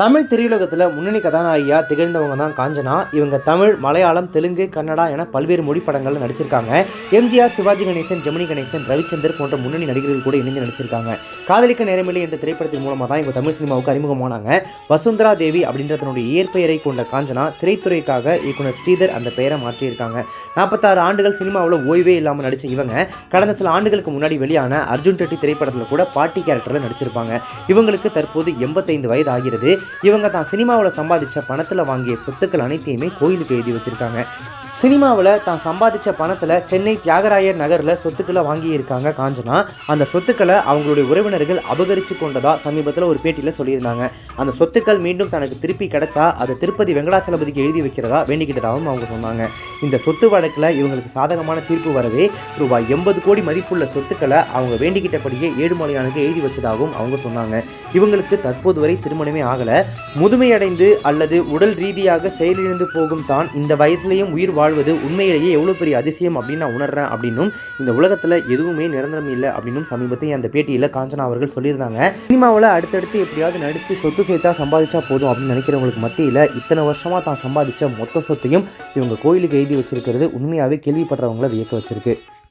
தமிழ் திரையுலகத்தில் முன்னணி கதாநாயகியாக திகழ்ந்தவங்க தான் காஞ்சனா. இவங்க தமிழ் மலையாளம் தெலுங்கு கன்னடா என பல்வேறு மொழி படங்களில் நடிச்சிருக்காங்க. எம்ஜிஆர் சிவாஜி கணேசன் ஜெமினி கணேசன் ரவிச்சந்தர் போன்ற முன்னணி நடிகர்கள் கூட இணைந்து நடிச்சிருக்காங்க. காதலிக்க நேரமில்லை என்ற திரைப்படத்தின் மூலமாக தான் இவங்க தமிழ் சினிமாவுக்கு அறிமுகமானாங்க. வசுந்தரா தேவி அப்படின்ற தன்னுடைய இயற்பெயரை கொண்ட காஞ்சனா திரைத்துறைக்காக இயக்குனர் ஸ்ரீதர் அந்த பெயரை மாற்றியிருக்காங்க. நாற்பத்தாறு ஆண்டுகள் சினிமாவில் ஓய்வே இல்லாமல் நடித்த இவங்க கடந்த சில ஆண்டுகளுக்கு முன்னாடி வெளியான அர்ஜுன் ரெட்டி திரைப்படத்தில் கூட பாட்டி கேரக்டரில் நடிச்சிருப்பாங்க. இவங்களுக்கு தற்போது எண்பத்தைந்து வயது ஆகிறது. இவங்க தான் சினிமாவில் சம்பாதிச்ச பணத்தில் வாங்கிய சொத்துக்கள் அனைத்தையுமே கோயிலுக்கு எழுதி வச்சிருக்காங்க. சினிமாவில் தான் சம்பாதிச்ச பணத்தில் சென்னை தியாகராயர் நகரில் சொத்துக்களை வாங்கியிருக்காங்க காஞ்சனா. அந்த சொத்துக்களை அவங்களுடைய உறவினர்கள் அபகரித்து கொண்டதாக சமீபத்தில் ஒரு பேட்டியில் சொல்லியிருந்தாங்க. அந்த சொத்துக்கள் மீண்டும் தனக்கு திருப்பி கிடைச்சா அதை திருப்பதி வெங்கடாச்சலபதிக்கு எழுதி வைக்கிறதா வேண்டிக்கிட்டதாகவும் அவங்க சொன்னாங்க. இந்த சொத்து வழக்கில் இவங்களுக்கு சாதகமான தீர்ப்பு வரவே ரூபாய் எண்பது கோடி மதிப்புள்ள சொத்துக்களை அவங்க வேண்டிக்கிட்டபடியே ஏழுமலையானுக்கு எழுதி வச்சதாகவும் அவங்க சொன்னாங்க. இவங்களுக்கு தற்போது வரை திருமணமே ஆகலை. முதுமையடைந்து அல்லது உடல் ரீதியாக செயலிழந்து போகும் தான் இந்த வயசுலேயும் உயிர் வாழ்வது உண்மையிலேயே எவ்வளோ பெரிய அதிசயம் அப்படின்னு நான் உணர்றேன் அப்படின்னும் இந்த உலகத்தில் எதுவுமே நிரந்தரம் இல்லை அப்படின்னும் சமீபத்தை அந்த பேட்டியில் காஞ்சனா அவர்கள் சொல்லியிருந்தாங்க. சினிமாவில் அடுத்தடுத்து எப்படியாவது நடித்து சொத்து சேர்த்தா சம்பாதிச்சா போதும் அப்படின்னு நினைக்கிறவங்களுக்கு மத்தியில் இத்தனை வருஷமாக தான் சம்பாதிச்ச மொத்த சொத்தையும் இவங்க கோயிலுக்கு எழுதி வச்சிருக்கிறது உண்மையாகவே கேள்விப்படுறவங்கள வியக்க வச்சிருக்கு.